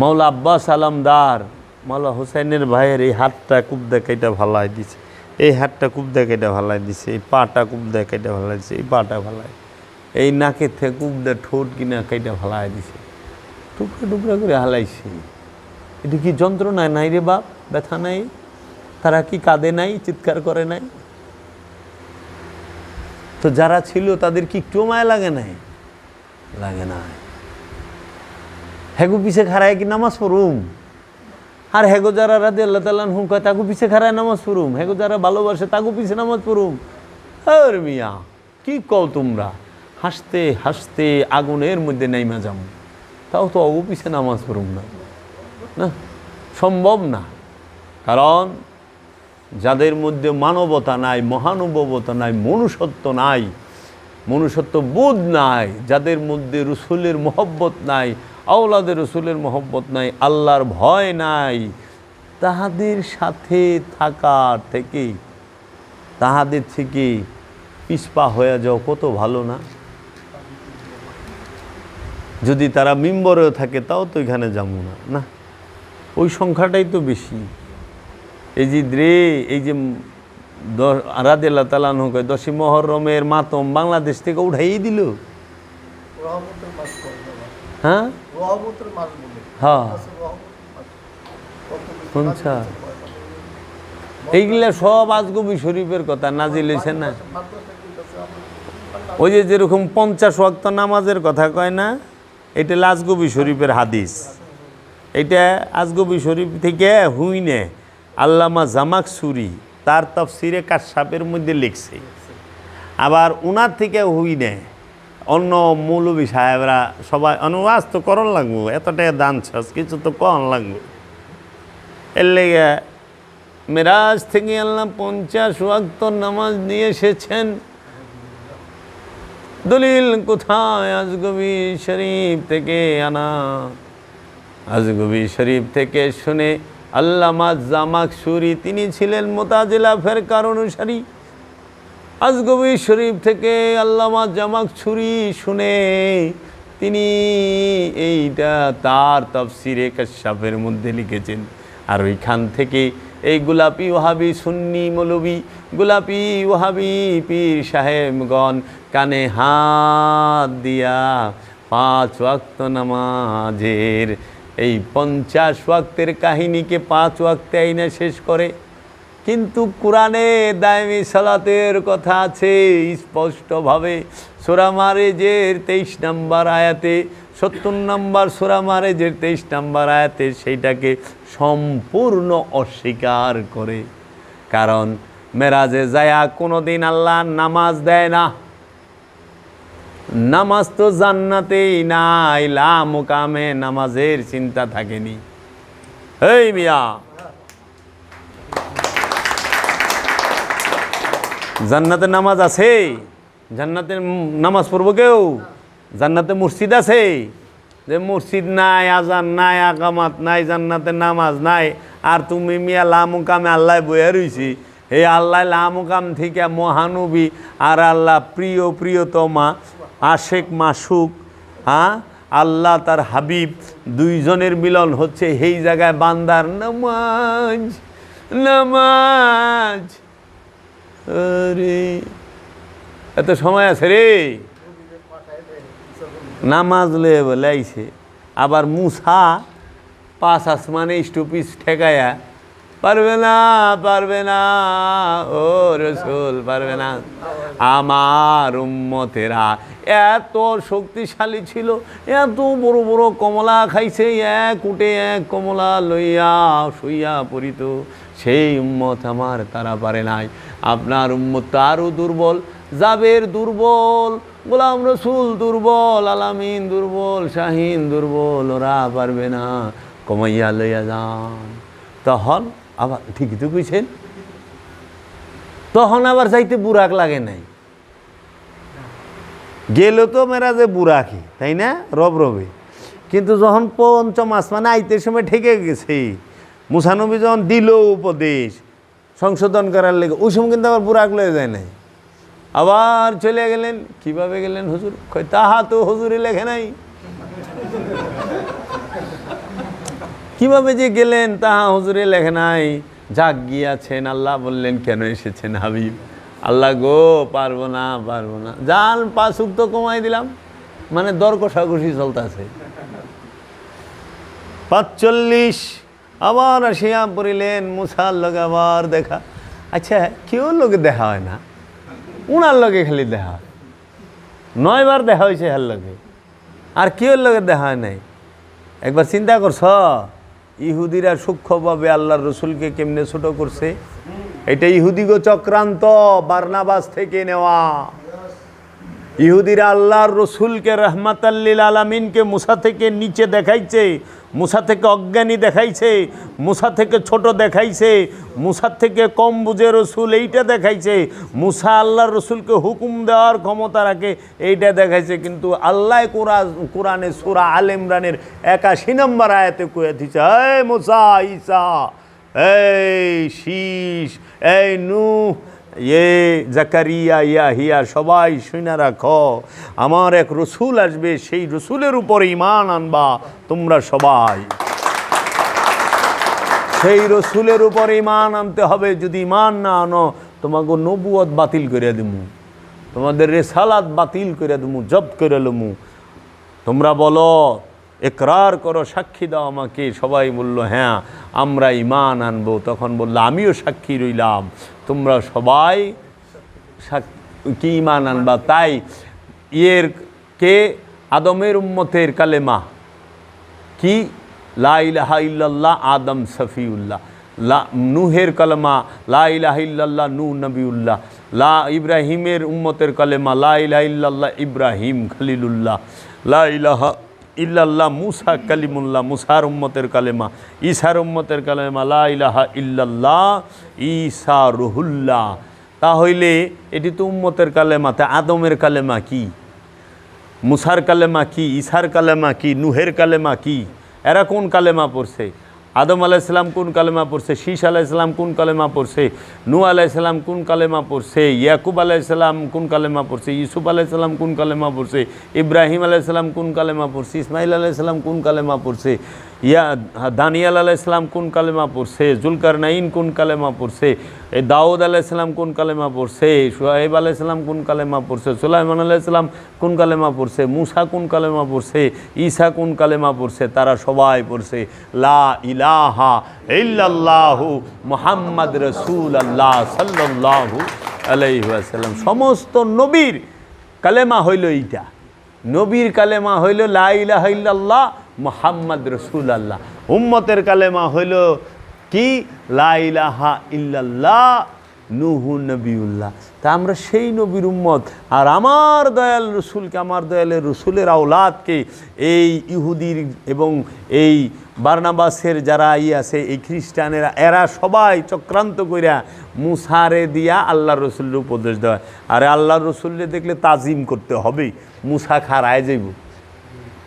মাওলা আব্বাস আলমদার, মাওলা হোসেনের ভাইয়ের এই হাতটা খুব দেখাইটা ভালাই দিছে। এই হাতটা খুব দেখাইটা ভালাই দিছে, এই পাটা খুব দেখাইটা ভালাই দিছে, এই পাটা ভালাই। এই নাকে থেকে খুব দে ঠোঁট কিনা কাইটা ভালাই দিছে। টুকরা টুকরা করে হালাইছে। এটা কি যন্ত্রণা নাই রে বাপ? ব্যথা নাই? তারা কি কাঁদে নাই, চিৎকার করে নাই? তো যারা ছিল তাদের কি একটু মায়া লাগে নাই? লাগে না হেগো পিছে খারায় কি নামাজ পড়ুম? আর হেগো যারা রাতে আল্লাহ তাল্লাহ হুম কয় তাকু পিছে খারায় নামাজ পড়ুম? হেগো যারা ভালোবাসে তাকু পিছে নামাজ পড়ুম? আর মিয়া, কি কও তোমরা? হাসতে হাসতে আগুনের মধ্যে নাইমা যাম। তাও তো অগু পিছে নামাজ পড়ুম না। না, সম্ভব না। কারণ যাদের মধ্যে মানবতা নাই, মহানুভবতা নাই, মনুষ্যত্ব নাই, মনুষ্যত্ব বোধ নাই, যাদের মধ্যে রসুলের মহব্বত নাই আওলাদের রসুলের মহব্বত নাই আল্লাহর ভয় নাই। তাহাদের সাথে থাকার থেকে তাহাদের থেকে পিসপা হয়ে যাও কত ভালো না? যদি তারা মিম্বরেও থাকে তাও তো এখানে যাব না না? ওই সংখ্যাটাই তো বেশি। এই যে দ্রে এই যে রাদেল্লা তালান হোক দশী মহরমের মাতম বাংলাদেশ থেকে উঠাই দিল। হ্যাঁ? হ্যাঁ। শুনছা? এইগুলা সব আজগবি শরীফের কথা নাজিল হয়েছে না? ওই যে যেরকম পঞ্চাশ ওয়াক্ত নামাজের কথা কয় না এটা লাজগবি শরীফের হাদিস। এটা আজগবি শরীফ থেকে হুইনে আল্লামা জামাক সুরি তার তফসিরে কাশাপের মধ্যে লিখছে। আবার উনার থেকে হুইনে অন্য মৌলবী সাহেবরা সবাই অনুবাদ তো করণ লাগবো এত টাকা দান ছাস কিছু তো কন লাগবে। এর লেগে মেরাজ থেকে আল্লাহ পঞ্চাশ ওয়াক্ত নামাজ নিয়ে এসেছেন। দলিল কোথায় আজগবি শরীফ থেকে আনা? আজগবি শরীফ থেকে শুনে আল্লামা জামাক সুরি, তিনি ছিলেন মোতাজিলা ফেরকার অনুসারী। আজগবি শরীফ থেকে আল্লামা জামাক ছুরি শুনে তিনি এইটা তার তফসিরে কাশাফের মধ্যে লিখেছেন। আর ওইখান থেকে এই গোলাপি ওহাবি সুন্নি মৌলবি, গোলাপি ওহাবি পীর সাহেবগণ কানে হাত দিয়া পাঁচ ওয়াক্ত নামাজের, এই পঞ্চাশ ওয়াক্তের কাহিনীকে পাঁচ ওয়াক্তে আইনা শেষ করে। কিন্তু কোরআনে দায়মি সালাতের কথা আছে, স্পষ্টভাবে সোরা মারেজের তেইশ নম্বর আয়াতে, সত্তর নম্বর সোরা মারেজের তেইশ নম্বর আয়াতে সেইটাকে সম্পূর্ণ অস্বীকার করে। কারণ মেরাজে যায়া কোনো দিন আল্লাহ নামাজ দেয় না। নামাজ তো জান্নাতেই নাই, লা মুকামে নামাজের চিন্তা থাকেনি। এই মিয়া! জান্নাতের নামাজ আছে। জান্নাতের নামাজ পড়ব কেউ? জান্নাতে মসজিদ আছে। যে মসজিদ নাই, আজান নাই, আকামাত নাই জান্নাতের নামাজ নাই। আর তুমি মিয়া লামুকামে আল্লাহ বয়ে রইছি। হে আল্লাহ, লামুকাম থেকে মহানবী আর আল্লাহ প্রিয়, প্রিয়তমা, আশেক, মাসুক হ্যাঁ? আল্লাহ তার হাবিব দুইজনের মিলন হচ্ছে সেই জায়গায় বান্দার নামাজ নামাজ। আরে, এত সময় আছে রে। নামাজ আইছে আবার মুসা পাঁচ আসমানে স্টুপিস ঠেকায়া, পারবে না পারবে না, ও রসুল, পারবে না। আমার উম্মতেরা এত শক্তিশালী ছিল, এত বড় বড় কমলা খাইছে, এক উঠে এক কমলা লইয়া শুইয়া পড়িত। সেই উম্মত আমার তারা পারে নাই। আপনার উম্মত আরও দুর্বল, জাবের দুর্বল, গোলাম রসুল দুর্বল, আলামিন দুর্বল, শাহিন দুর্বল, ওরা পারবে না, কমাইয়া লইয়া যান। তখন আবার ঠিকই তো কইছেন? তখন আবার চাইতে বুরাক লাগে নাই। গেল তো মেরা যে বুরাকি তাই না? রব রবে। কিন্তু যখন পঞ্চম আসমানে আইতে সময় ঠেকে গেছে। মুসানবী যখন দিল উপদেশ সংশোধন করার লেগে। ওই সময় কিন্তু আবার বুরাক লয়ে যায় নাই। আবার চলে গেলেন। কীভাবে গেলেন হুজুর? তাহা তো হুজুরে লেখে নাই। কীভাবে যে গেলেন, তাহা হুজুরে লেখে নাই। যাক গিয়াছেন, আল্লাহ বললেন, কেন এসেছেন হাবিব? আল্লাহ গো, পারব না পারব না। যান পাঁচ তো কমাই দিলাম। মানে দর কষাকষি চলতেছে। পাঁচচল্লিশ আবার আসিয়া পড়িলেন, মুসার লগে আবার দেখা। আচ্ছা কেউ লোকে দেখা হয় না? উনার লগে খালি দেখা। হয় নয়বার দেখা হয়েছে হার লগে। আর কেউ লগে দেখা হয় নাই? একবার চিন্তা করছ, ইহুদিরা সূক্ষ্মভাবে আল্লাহর রসুলকে কেমনে ছোট করছে? এটা ইহুদিগো চক্রান্ত, বার্নাবাস থেকে নেওয়া। ইহুদিরা আল্লাহর রসুলকে রহমাতাল্লিল আলামিনকে মুসা থেকে নিচে দেখাইছে, মুসা থেকে অজ্ঞানী দেখাইছে, মুসা থেকে ছোট দেখাইছে মুসার থেকে কম বুঝে রসুল এইটা দেখাইছে, মুসা আল্লাহর রসুলকে হুকুম দেওয়ার ক্ষমতা রাখে, এইটা দেখাইছে। কিন্তু আল্লাহ কোরআন কোরআনে সুরা আল ইমরানের একাশি নম্বর আয়াতে কয়ে দিচ্ছে এই মুসা ইসা এই শীষ, এই নূহ ইয়ে জাকারিয়া ইয়াহিয়া সবাই শুনে রাখো। আমার এক রসুল আসবে, সেই রসুলের উপর ইমান আনবা তোমরা সবাই। সেই রসুলের উপর ইমান আনতে হবে, যদি ইমান না আনো, তোমাকে নবুয়ত বাতিল করে দিমু। তোমাদের রেসালাত বাতিল করে দিমু, জব্দ করে লমু। তোমরা বলো, একরার করো, সাক্ষী দাও আমাকে। সবাই বলল হ্যাঁ আমরা ইমান আনব। তখন বলল, আমিও সাক্ষী রইলাম। তোমরা সবাই কি ইমান আনবা? তাই ইয়ের কে? আদমের উম্মতের কালেমা। কি? লা ইলাহা ইল্লাল্লাহ আদম সফিউল্লাহ। লা নুহের কালেমা, লা ইলাহা ইল্লাল্লাহ নূ নবিউল্লাহ। লা ইব্রাহিমের উম্মতের কালেমা, লা ইলাহা ইব্রাহিম খলিলুল্লাহ। লা ইলাহা ইল্লাল্লাহ মুসা কালিমুল্লাহ, মুসার উম্মতের কালেমা ইসার উম্মতের কালেমা, লা ইলাহা ইল্লাল্লাহ ইসা রুহুল্লাহ। তাহলে এটি তো উম্মতের কালেমা, তা আদমের কালেমা কি? মুসার কালেমা কি ইসার কালেমা কি, নুহের কালেমা কি? এরা কোন কালেমা পড়ছে? আদম আলাইসালাম কোন কালেমা পড়ছে? শীষ আলাইসালাম কোন কালেমা পড়ছে? নু আলাইসালাম কোন কালেমা পড়ছে? ইয়াকুব আলাইসালাম কোন কালেমা পড়ছে? ইউসুফ আলাইসালাম কোন কালেমা পড়ছে? ইব্রাহিম আলাইসালাম কোন কালেমা পড়ছে? ইসমাইল আলাইসালাম কোন কালেমা পড়ছে? ইয়া দানিয়াল আলাইসালাম কোন কালেমা পড়ছে? জুলকার নাইন কোন কালেমা পড়ছে? এই দাউদ আলাইসালাম কোন কালেমা পড়ছে? সোহেব আলাইসালাম কোন কালেমা পড়ছে? সুলাইমান আলাইসালাম কোন কালেমা পড়ছে? মুসা কোন কালেমা পড়ছে? ঈসা কোন কালেমা পড়ছে? তারা সবাই পড়ছে, লা ইলাহা ইল্লাল্লাহু মুহাম্মদ রসুল আল্লাহ সাল্লাল্লাহু আলাইহি ওয়াসাল্লাম। সমস্ত নবীর কালেমা হইল এইটা। নবীর কালেমা হইল লাইলাহাল্লাহ মোহাম্মদ রসুল আল্লাহ উম্মতের কালেমা হইল কি? লাইলাহা ইল্লাল্লাহ। নুহু নবিউল্লাহ। তা আমরা সেই নবীর উম্মত। আর আমার দয়াল রসুলকে, আমার দয়ালের রসুলের আওলাদকে এই ইহুদির এবং এই বার্নাবাসের যারা ই আছে, এই খ্রিস্টানেরা, এরা সবাই চক্রান্ত কইরা মুসারে দিয়া আল্লাহ রসুলের উপদেশ দেওয়া আরে আল্লাহ রসুলরে দেখলে তাজিম করতে হবে। মুসা খারায় যাইব।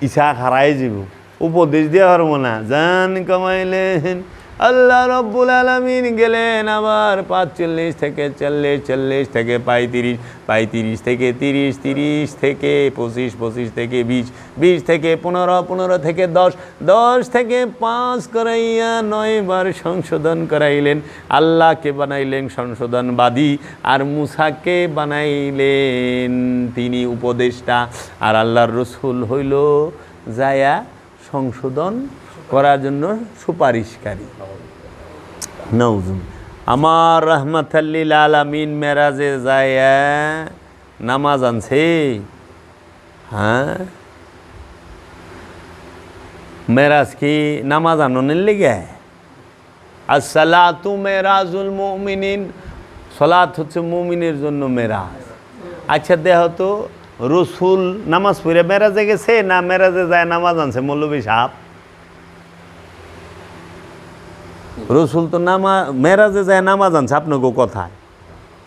ইসা হারাই যাইব। উপদেশ দিয়ে পারব না। জান কামাইলেন। আল্লাহ রব্বুল আলমিন গেলেন আবার পাঁচচল্লিশ থেকে চল্লিশ চল্লিশ থেকে পঁয়ত্রিশ পঁয়ত্রিশ থেকে তিরিশ তিরিশ থেকে পঁচিশ পঁচিশ থেকে বিশ বিশ থেকে পনেরো পনেরো থেকে দশ দশ থেকে পাঁচ করাইয়া নয়বার সংশোধন করাইলেন। আল্লাহকে বানাইলেন সংশোধনবাদী আর মুসাকে বানাইলেন তিনি উপদেষ্টা। আর আল্লাহর রসুল হইল যায়া সংশোধন করার জন্য সুপারিশকারী। নৌজুম আমার রহমতাল্লিল আলামিন মেরাজে যায় নামাজ আনছে। হ্যাঁ? মেরাজ কি নামাজ আননের লেগে? আসসালাতু মেরাজুল মুমিনিন। সলাত হচ্ছে মুমিনের জন্য মেরাজ। আচ্ছা দেহ তো রসুল নামাজ পড়ে মেরাজে গেছে না মেরাজে যায় নামাজ আনছে মৌলবী সাহেব? রসুল তো নামা, মেরাজে যায় নামাজ আনছে, আপনাকে কথায়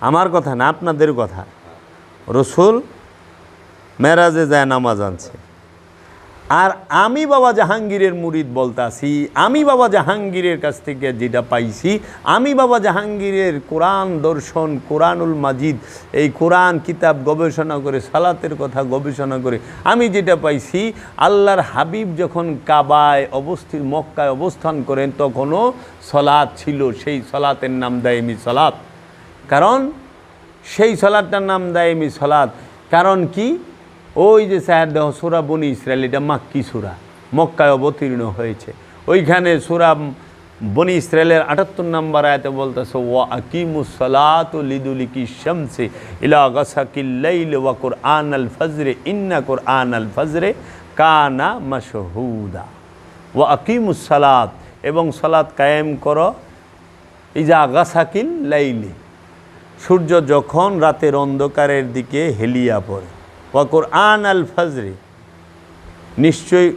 আমার কথা না, আপনাদের কথা। রসুল মেরাজে যায় নামাজ আনছে। আর আমি বাবা জাহাঙ্গীরের মুরিদ বলতাছি, আমি বাবা জাহাঙ্গীরের কাছ থেকে যেটা পাইছি, আমি বাবা জাহাঙ্গীরের কোরআন দর্শন, কোরআনুল মাজিদ, এই কোরআন কিতাব গবেষণা করে, সালাতের কথা গবেষণা করে আমি যেটা পাইছি, আল্লাহর হাবিব যখন কাবায় অবস্থিত মক্কায় অবস্থান করেন তখনও সলাৎ ছিল, সেই সলাতের নাম দায়মি সলাৎ। কারণ সেই সলাদটার নাম দায়মি সলাদ কারণ কি? ওই যে স্যার দেহ সুরা বনি ইসরায়েল এটা মাক্কি সুরা, মক্কায় অবতীর্ণ হয়েছে। ওইখানে সুরা বনি ইসরায়েলের আটাত্তর নম্বর আয়তে বলতেছে, ওয়া আকিমুসলাত লিদুলিকি শামসে ইলা গাসাকিল্লাইল ওয়া কুরআন আল ফজরে, ইন্না কুরআন আল ফজরে কানা মাশহুদা। ওয়া আকিমুসলাত এবং সালাত কায়েম করো, ইজা গাসাকিল লাইলি। সূর্য যখন রাতের অন্ধকারের দিকে হেলিয়া পড়ে। ওয়াকুর আন আল ফজরে, নিশ্চয়ই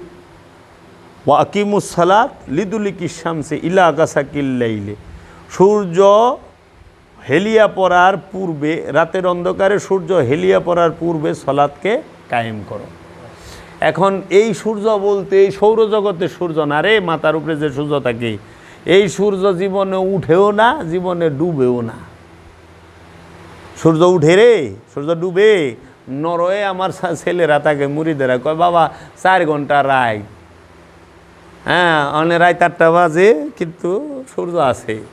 ওয়াকিমুস সালাত লিদুলিকি শামসে ইলা গাসাকিল্লাইলে সূর্য হেলিয়া পড়ার পূর্বে, রাতের অন্ধকারে সূর্য হেলিয়া পড়ার পূর্বে সলাৎকে কায়েম করো। এখন এই সূর্য বলতে, এই সৌরজগতের সূর্য না রে, মাথার উপরে যে সূর্য থাকে, এই সূর্য জীবনে উঠেও না, জীবনে ডুবেও না। সূর্য উঠে রে, সূর্য ডুবে নরয়ে আমার ছেলেরা তাকে মুড়িদেরা কয়, বাবা, চার ঘণ্টা রায়। হ্যাঁ অনেক রায় চারটা বাজে, কিন্তু সূর্য আছে।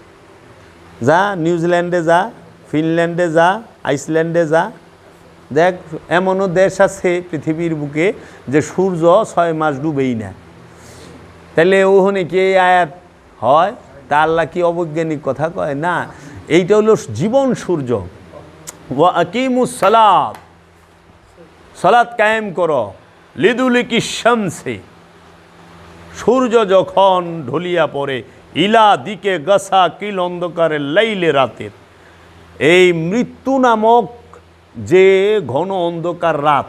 যা, নিউজিল্যান্ডে যা, ফিনল্যান্ডে যা, আইসল্যান্ডে যা। দেখ, এমনও দেশ আছে পৃথিবীর বুকে যে সূর্য ছয় মাস ডুবেই না। তাহলে ওখানে কি আয়াত হয়? তা আল্লাহ কি অবৈজ্ঞানিক কথা কয়? না, এইটা হলো জীবন সূর্য। ওয়া আকিমুস সালাত। সালাত কায়েম করো। লিদুলিকি শামসে? সূর্য যখন ঢলিয়া পড়ে, ইলা দিকে গাছা কিল অন্ধকারে লাইলে রাতের। এই মৃত্যু নামক যে ঘন অন্ধকার রাত,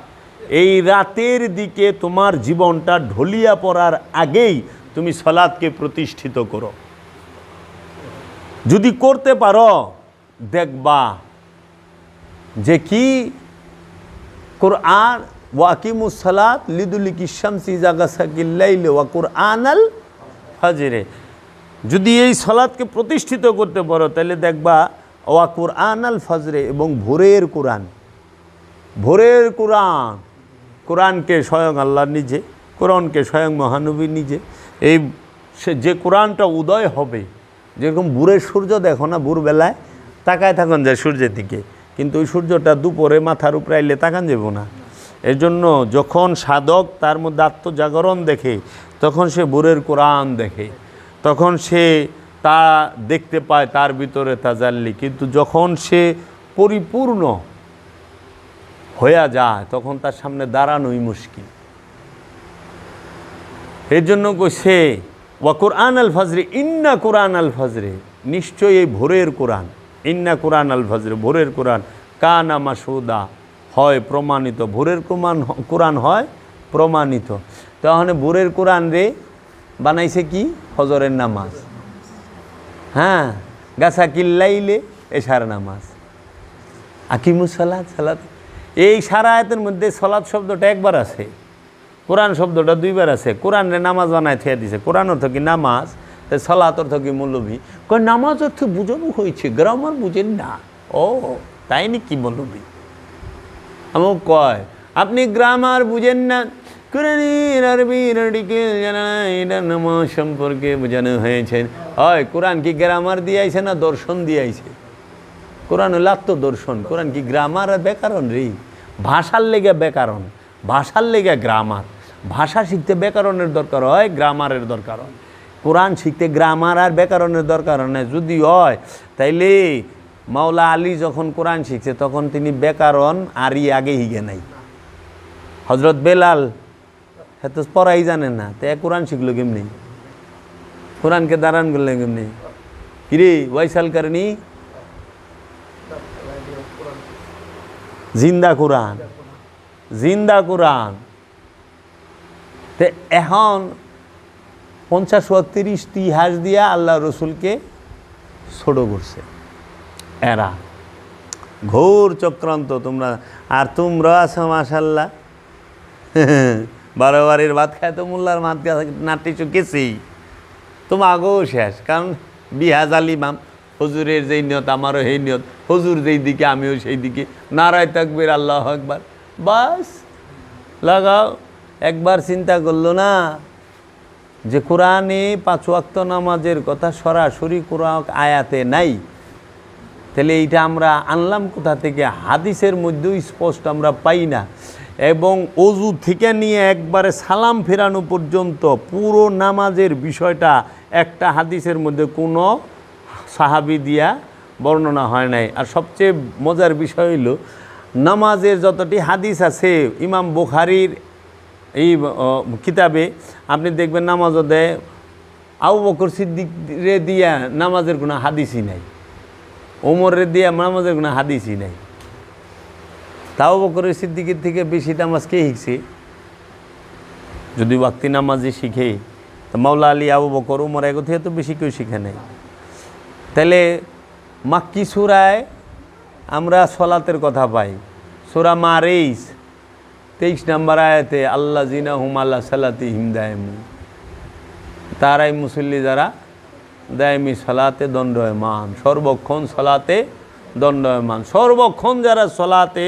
এই রাতের দিকে তোমার জীবনটা ঢলিয়া পড়ার আগেই তুমি সলাদকে প্রতিষ্ঠিত করো। যদি করতে পারো, দেখবা যে কি কোরআন ওয়াকিমুসালাত লিদুলিকি শামসি জাগাসাকিল্লাইলে ওয়া কোরআন আল ফাজরে যদি এই সলাদকে প্রতিষ্ঠিত করতে পারো তাহলে দেখবা ওয়া কোরআন আল ফজরে এবং ভোরের কোরআন ভোরের কোরআন কোরআনকে স্বয়ং আল্লাহ নিজে কোরআনকে স্বয়ং মহানবী নিজে এই সে যে কোরআনটা উদয় হবে যেরকম ভোরের সূর্য দেখো না ভোরবেলায় তাকায় থাকুন যায় সূর্যের দিকে কিন্তু ওই সূর্যটা দুপুরে মাথার উপরে আইলে তাকান যাব না। এর জন্য যখন সাধক তার মধ্যে আত্মজাগরণ দেখে, তখন সে ভোরের কোরআন দেখে, তখন সে তা দেখতে পায় তার ভিতরে তা তাজাল্লি। কিন্তু যখন সে পরিপূর্ণ হইয়া যায়, তখন তার সামনে দাঁড়ানোই মুশকিল। এর জন্য সে, ওয়া কোরআন আল ফজরে ইন্না কোরআন আল ফজরে নিশ্চয়ই এই ভোরের কোরআন। ইন্না কোরআন আল ফজরে, ভোরের কোরআন। কানা মাসুদা হয় প্রমাণিত। ভোরের কোরআন কোরআন হয় প্রমাণিত। তাহলে ভোরের কোরআন রে বানাইছে কি? ফজরের নামাজ। হ্যাঁ গাছা কিল্লাইলে এশার নামাজ। আকিমুস সালাদ সালাদ এই সারা আয়াতের মধ্যে সলাদ শব্দটা একবার আছে। কোরআন শব্দটা দুইবার আছে। কোরআনে নামাজ বানায় থিয়া দিছে। কোরআন অর্থ কি? নামাজ। তাই সলাত অর্থ কি মৌলভী? কয়, নামাজ অর্থ বুঝানো হয়েছে গ্রামার বুঝেন না। ও, তাই নাকি মৌলভী? আমার কয়, আপনি গ্রামার বুঝেন না। নামাজ সম্পর্কে বোঝানো হয়েছে। হয়, কোরআন কি গ্রামার দিয়ে আইছে না দর্শন দিয়ে আইছে? কোরআন হলো আত্মদর্শন কোরআন কি গ্রামার আর ব্যাকরণ রে? ভাষার লেগে ব্যাকরণ, ভাষার লেগে গ্রামার ভাষা শিখতে ব্যাকরণের দরকার হয় গ্রামারের দরকার হয়। কোরআন শিখতে গ্রামার আর ব্যাকরণের দরকার হয় না যদি হয়, তাইলে মাওলা আলী যখন কোরআন শিখছে, তখন তিনি ব্যাকরণ আরই আগে হিগে নাই। হজরত বেলাল হ্যাঁ তো পড়াই জানেন না, তো কোরআন শিখলো কেমনি? কোরআনকে দাঁড়ান করলে কেমনি? কিরে ওয়াইসাল কারণী? জিন্দা কোরআন জিন্দা কোরআন। তে এখন পঞ্চাশ তিরিশ ইতিহাস দিয়া আল্লাহ রসুলকে ছোট করছে। এরা ঘোর চক্রান্ত, তোমরা, আর তোমরা আছো মাসাল্লাহ বারো বাড়ির ভাত খায় তো মোল্লার মাত নাটি চুকেছি তোমার আগেও শেষ, কারণ বিহাজ আলিমাম হজুরের যেই নিয়ত, আমারও সেই নিয়ত, হজুর যেই দিকে, আমিও সেই দিকে। নারায় থাকবের আল্লাহ একবার বাস, লাগাও, একবার চিন্তা করল না। যে কোরআনে পাঁচ ওয়াক্ত নামাজের কথা সরাসরি কোরআন আয়াতে নাই, তাহলে এইটা আমরা আনলাম কোথা থেকে? হাদিসের মধ্যেও স্পষ্ট আমরা পাই না। এবং অজু থেকে নিয়ে একবারে সালাম ফেরানো পর্যন্ত পুরো নামাজের বিষয়টা একটা হাদিসের মধ্যে কোনো সাহাবি দিয়া বর্ণনা হয় নাই। আর সবচেয়ে মজার বিষয় হইল, নামাজের যতটি হাদিস আছে, ইমাম বুখারির এই কিতাবে আপনি দেখবেন নামাজও দেয়। আবু বকর সিদ্দিক রে দিয়া নামাজের কোনো হাদিসই নাই। ওমরের দিয়া নামাজের কোনো হাদিসই নাই। তাও বকরের সিদ্দিকের থেকে বেশি নামাজ কে শিখছে? যদি ওয়াক্তি নামাজে শিখে, তো মাওলা আলী, আবু বকর উমর এগো থেকে তো বেশি কেউ শিখে নাই। তাহলে মাক্কি সুরায় আমরা সলাতের কথা পাই। সুরা মারেইস তেইশ নম্বর আয়াতে আল্লাহ জিনা হুম আল্লাহ সালাতি হিম দায়মু। তারাই মুসল্লি যারা দায়মি সলাতে দণ্ডয়মান, সর্বক্ষণ সলাতে দণ্ডয়মান। সর্বক্ষণ যারা সলাতে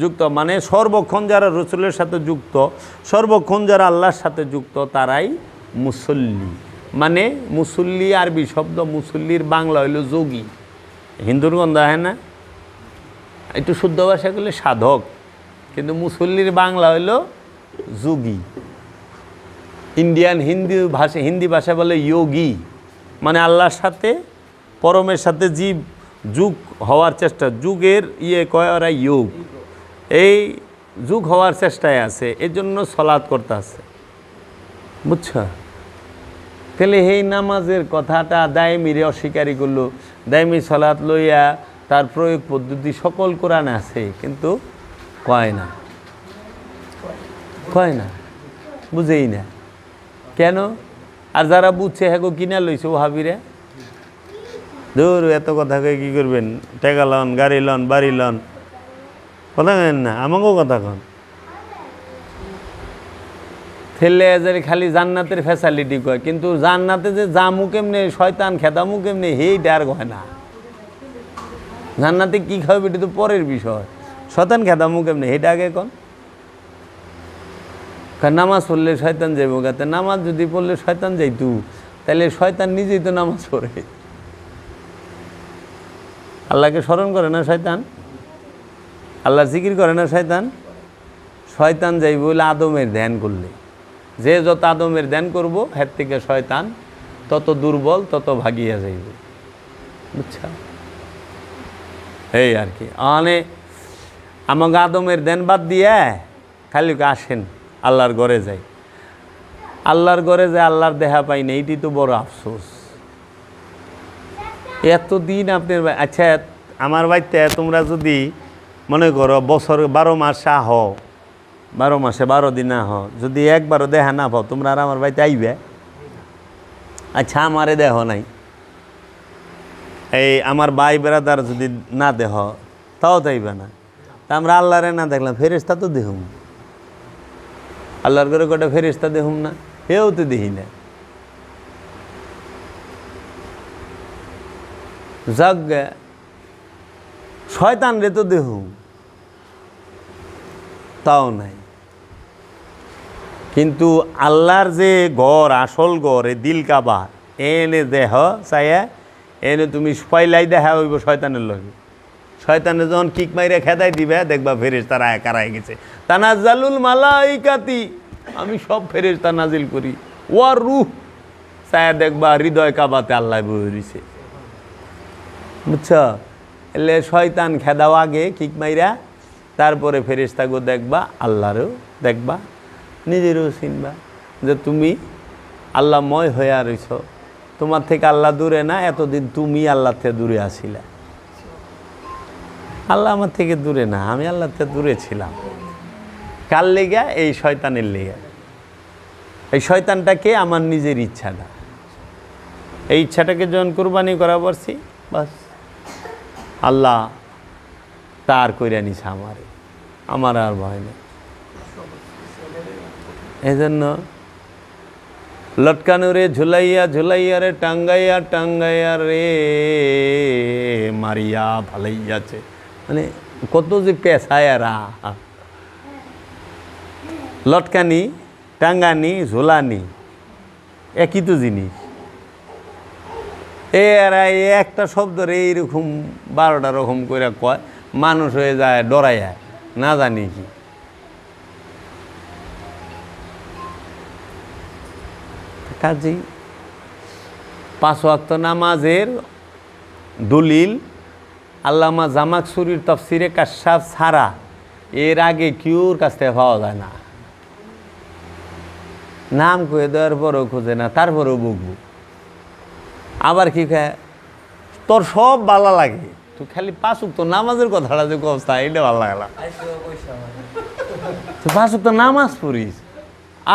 যুক্ত মানে সর্বক্ষণ যারা রসুলের সাথে যুক্ত, সর্বক্ষণ যারা আল্লাহর সাথে যুক্ত, তারাই মুসল্লি। মানে মুসল্লি আরবি শব্দ, মুসল্লির বাংলা হইল যোগী। হিন্দুর গন্ধ হয় না? একটু শুদ্ধ ভাষা করলে সাধক। কিন্তু মুসল্লির বাংলা হইল যোগী। ইন্ডিয়ান হিন্দি ভাষা হিন্দি ভাষা বলে যোগী। মানে আল্লাহর সাথে, পরমের সাথে জীব, যুগ হওয়ার চেষ্টা। যুগের ইয়ে কয় ওরা? যোগ। এই যুগ হওয়ার চেষ্টায় আছে এর জন্য সলাৎ করতে আছে। বুঝছ? তাহলে এই নামাজের কথাটা দায়মিরে অস্বীকারী করল। দায়মি সলাৎ লইয়া তার প্রয়োগ পদ্ধতি সকল কোরআন আছে, কিন্তু কয় না? কয় না? বুঝেই না। কেন? আর যারা বুঝছে হ্যাঁ কিনা লইছে ও হাবিরে দূর এত কথা কয়ে কী করবেন? টেকা লন, গাড়ি লন, বাড়ি লন। কথা কেন না, আমাকেও কথা কন। ঠেলে যে খালি জান্নাতের ফ্যাসালিটি কয়, কিন্তু জান্নাতে যে জামু কেমনে, শয়তান খেদামু কেমনে হেইটা আর কয় না। জান্নাতে কী খাবে, এটা তো পরের বিষয়। শয়তান খেদামু কেমনে? হেইটা আগে কন? কারণ নামাজ পড়লে শয়তান যাইব গাতে নামাজ যদি পড়লে শয়তান যাইতু তাহলে শয়তান নিজেই তো নামাজ পড়ে। আল্লাহকে স্মরণ করে না শয়তান? আল্লাহ জিকির করে না শয়তান? শয়তান যাইব বলে আদমের ধ্যান করলে। যে যত আদমের ধ্যান করব, হের থেকে শয়তান তত দুর্বল, তত ভাগিয়া যাইব। বুঝছা? এই আর কি। মানে আমাকে আদমের ধ্যান বাদ দিয়ে খালি আসেন, আল্লাহর ঘরে যাই। আল্লাহর ঘরে যায় আল্লাহর দেহা পাই না এইটি তো বড় আফসোস। এতদিন আপনার আচ্ছা আমার বাড়িতে তোমরা যদি মনে করো বছর বারো মাস আহ, বারো মাসে বারো দিন আহ, যদি একবারও দেখা না পাও, তোমরা আর আমার বাড়িতে আইবে? আচ্ছা আমারে দেহ নাই। এই আমার ভাই বেড়াদার যদি না দেহ, তাও তাইবে না। তা আমরা আল্লাহরে না দেখলাম ফেরেস্তা তো দেহুম। আল্লাহর করে কটা ফেরেস্তা দেহুম না? হেও তো দেখি না। গে, শয়তান রে তো দেহুম। তাও নাই। কিন্তু আল্লাহর যে গড় আসল গড় এ দিল কাবা এনে দেহ চাইয়া এনে তুমি পয়লাই দেখা হইব শয়তানের লগে। শয়তানে যখন কিক মাইরে খেদাই দিবে, দেখবা ফেরেস তারা একারাই গেছে। তানাজালুল মালাইকাতি, আমি সব ফেরেস তা নাজিল করি। ওয়ার রুহ চায়া দেখবা হৃদয় কাবাতে আল্লাহ রইছে বুঝছ? এলে শয়তান খেদাও আগে কিক মাইরা, তারপরে ফেরেস্তাগো দেখবা, আল্লাহরও দেখবা, নিজেরও চিনবা যে তুমি আল্লাহময় হয়ে রইছ। তোমার থেকে আল্লাহ দূরে না, এতদিন তুমি আল্লাহ থেকে দূরে আসিলা। আল্লাহ আমার থেকে দূরে না, আমি আল্লাহ থেকে দূরে ছিলাম। কার লেগা? এই শয়তানের লেগা। এই শয়তানটাকে আমার নিজের ইচ্ছাটা এই ইচ্ছাটাকে যখন কোরবানি করা পারছি বাস। আল্লাহ তার কইরা নিছে আমারে। আমার আর ভয় নেই। এই জন্য লটকানো রে, ঝুলাইয়া ঝুলাইয়া রে, টাঙ্গাইয়া টাঙ্গাইয়া রে, মারিয়া ফালাইয়াছে। মানে কত যে পেশায় পেশায়ারা লটকানি, টাঙ্গানি, ঝোলানি, একই তো জিনিস। এরা একটা শব্দ রে এইরকম বারোটা রকম করে কয়, মানুষ হয়ে যায় ডরাইয়া না জানি কি। কাজেই পাঁচ ওয়াক্ত নামাজের দলিল আল্লামা জামাক সুরির তফসিরে কাশাফ ছাড়া এর আগে কিউর কাছ থেকে পাওয়া যায় না। নাম কয়ে দেওয়ার পরও খুঁজে না, তারপরেও বুকবু। আবার কি খায় তোর সব ভালো লাগে, তুই খালি পাঁচুক তো নামাজের কথাটা যে কবস্থা এটা ভালো লাগলা তুই পাঁচুক তো নামাজ পড়িস,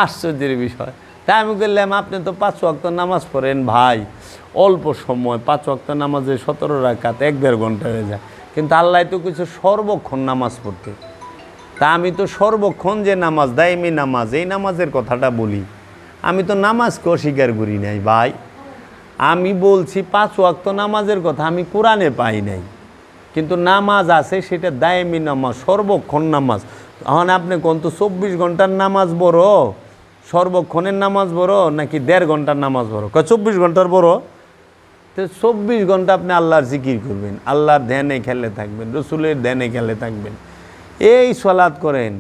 আশ্চর্যের বিষয়। তাই আমি বললাম, আপনি তো পাঁচ ওয়াক্ত নামাজ পড়েন ভাই। অল্প সময়, পাঁচ ওয়াক্ত নামাজে সতেরো রাখাত এক দেড় ঘণ্টা হয়ে যায়। কিন্তু আল্লাহ তো কিছু সর্বক্ষণ নামাজ পড়তে। তা আমি তো সর্বক্ষণ যে নামাজ দায়মি নামাজ, এই নামাজের কথাটা বলি। আমি তো নামাজকে অস্বীকার করি নাই, ভাই। আমি বলছি পাঁচ ওয়াক্ত নামাজের কথা আমি কোরআনে পাই নাই। কিন্তু নামাজ আছে, সেটা দায়মি নামাজ, সর্বক্ষণ নামাজ। এখন আপনি কোন তো চব্বিশ ঘণ্টার নামাজ বড় সর্বক্ষণের নামাজ বড় নাকি দেড় ঘণ্টার নামাজ বড় চব্বিশ ঘণ্টার বড় তো চব্বিশ ঘণ্টা আপনি আল্লাহর জিকির করবেন, আল্লাহর ধ্যানে খেলে থাকবেন, রসুলের ধ্যানে খেলে থাকবেন। এই সলাদ করেন,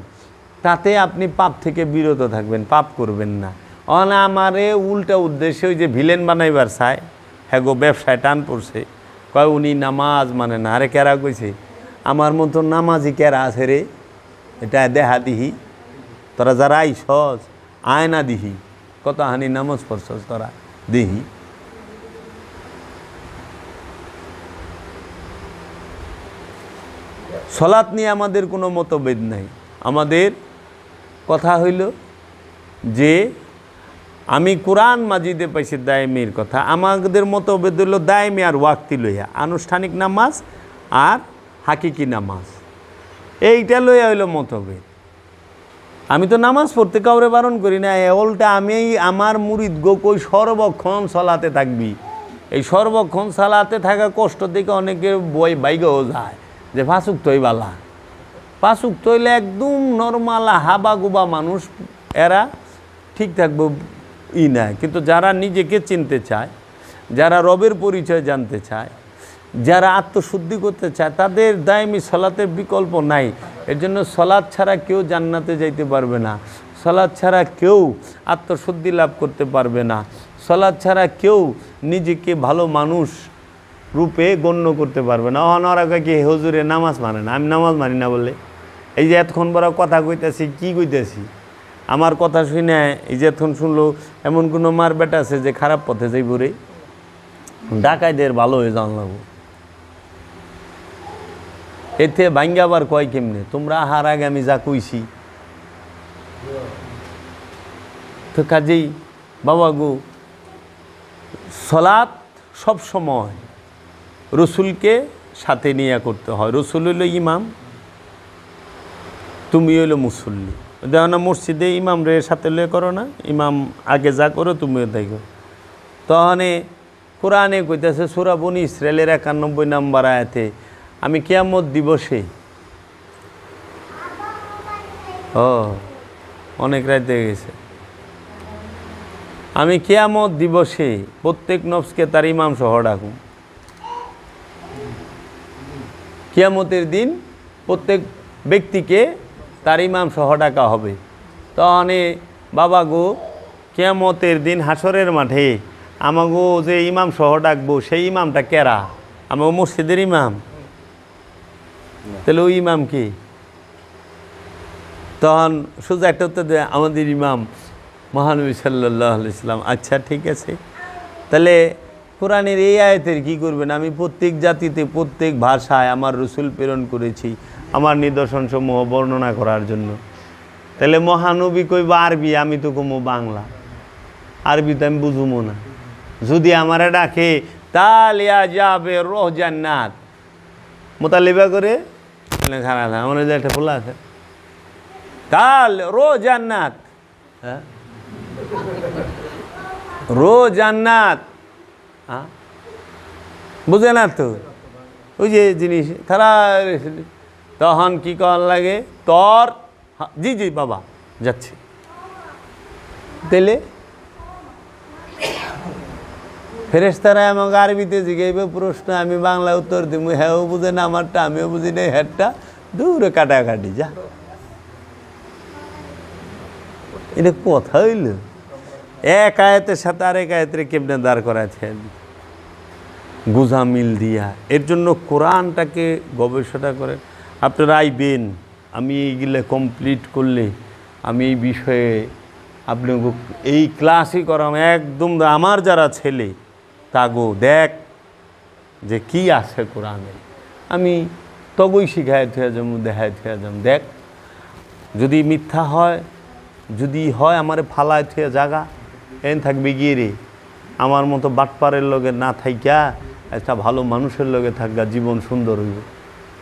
তাতে আপনি পাপ থেকে বিরত থাকবেন, পাপ করবেন না। অন আমারে উল্টা উদ্দেশ্যে ওই যে ভিলেন বানাইবার চায় হ্যাঁ গো, ব্যবসায় টান পড়ছে। কয় উনি নামাজ মানে না, আরে কেরা কইছে? আমার মতো নামাজি কেরা আছে রে? এটা দেহা দিহি। তোরা যারা আইসস, আয়না দিহি। কত হানি নামাজ পড়ছস তোরা? দিহি। সলাৎ নিয়ে আমাদের কোনো মতভেদ নাই। আমাদের কথা হইল যে, আমি কোরআন মাজিদে পাইছি দায়মির কথা, আমাদের মতভেদ হইল দায়মি আর ওয়াক্তি লইয়া, আনুষ্ঠানিক নামাজ আর হাকিকি নামাজ। এইটা লইয়া হইল মতভেদ। আমি তো নামাজ পড়তে কাউরে বারণ করি না, এ উল্টা আমি আমার মুরিদ গো কই সর্বক্ষণ সলাতে থাকবি। এই সর্বক্ষণ সালাতে থাকা কষ্ট থেকে অনেকে বই বাইগেও যায়। যে ফাঁসুক তৈ বালা। পাঁচুক তৈলে একদম নর্মাল হাবা গুবা মানুষ, এরা ঠিক থাকবে, ই না কিন্তু যারা নিজেকে চিনতে চায়, যারা রবের পরিচয় জানতে চায়, যারা আত্মশুদ্ধি করতে চায়, তাদের দায়মি সলাতের বিকল্প নাই। এর জন্য সলাদ ছাড়া কেউ জান্নাতে যাইতে পারবে না। সলাদ ছাড়া কেউ আত্মশুদ্ধি লাভ করতে পারবে না। সলাদ ছাড়া কেউ নিজেকে ভালো মানুষ রূপে গণ্য করতে পারবে না। অহনরা কি হজুরে নামাজ মানে না, আমি নামাজ মানি না বলে এই যে এতক্ষণ বড় কথা কইতেছি, কি কইতেছি? আমার কথা শুনে এই যে এতক্ষণ শুনলো, এমন কোনো মার বেটা আছে যে খারাপ পথে যাইব রে? ডাকাইদের ভালো হয়ে যাওয়া লাগবো। এতে ভাঙ্গাবার কয় কেমনে? তোমরা হার আগে আমি যা কইছি। তো কাজেই, বাবা গো, সলাৎ সব সময় রসুলকে সাথে নিয়ে করতে হয়। রসুল হইল ইমাম, তুমি হইল মুসল্লি। দেখো না, মসজিদে ইমাম রে সাথে লয়ে করো না, ইমাম আগে যা করো তুমিও তাই করো। তহনে কোরআনে কইতেছে সুরাবনি ইসরায়েলের একানব্বই নাম্বার আয়াতে, আমি কেয়ামত দিবসে, ও, অনেক রাইতে গেছে। আমি কেয়ামত দিবসে প্রত্যেক নফসকে তার ইমাম সহ ডাকুম। কিয়ামতের দিন প্রত্যেক ব্যক্তিকে তার ইমাম সহ ডাকা হবে। তহনে বাবা গো, কিয়ামতের দিন হাসরের মাঠে আমাগো যে ইমাম সহ ডাকবো, সেই ইমামটা কেরা? আমাগো মসজিদের ইমাম। তাহলে ওই ইমাম কি? তখন সোজা একটা উত্তর দেয়, আমাদের ইমাম মহানবী সাল্লাহ ইসলাম আচ্ছা ঠিক আছে। তাহলে কোরআনের এই আয়তের কি করবেন? আমি প্রত্যেক জাতিতে, প্রত্যেক ভাষায় আমার রসুল প্রেরণ করেছি, আমার নিদর্শনসমূহ বর্ণনা করার জন্য। তাহলে মহানবী কইব, আরবি, আমি তো কমো বাংলা। আরবি তো আমি বুঝুমো না। যদি আমারে ডাকে তালিয়া যাবে রোহ জান্নাত। মোতালিবা করে আমার যে একটা ফুল আছে। কাল রো জান্নাত। হ্যাঁ? রো জান্নাত। বুঝে না তো? ওই যে জিনিস তারা তখন কি করার লাগে? তর হ্যাঁ, জি জি বাবা যাচ্ছি। দিলে ফেরেস্তারা আমাকে আরবিতে জিগাইবে প্রশ্ন আমি বাংলা উত্তর দিব। হ্যাঁ বুঝে না আমারটা আমিও বুঝি না হ্যারটা দূরে কাটাকাটি যা। এটা কথা হইল? এক আয়াতের সাথে আরেক আয়াতের কেমনে দাঁড় করাছেন গুজা মিল দিয়া। এর জন্য কোরআনটাকে গবেষণা করেন। আপনারা আইবেন, আমি এইগুলো কমপ্লিট করলে আমি এই বিষয়ে আপনি এই ক্লাসই করাম। একদম আমার যারা ছেলে, তাগো দেখ যে কি আছে কোরআনে। আমি তবই শিখাই থুয়া যাম দেখাই থুয়া যাম দেখ, যদি মিথ্যা হয়, যদি হয় আমারে ফালায় থুয়া জাগা, এন থাকবে গিয়ে রে। আমার মতো বাটপারের লগে না থাইকা একটা ভালো মানুষের লগে থাকবা জীবন সুন্দর হইব।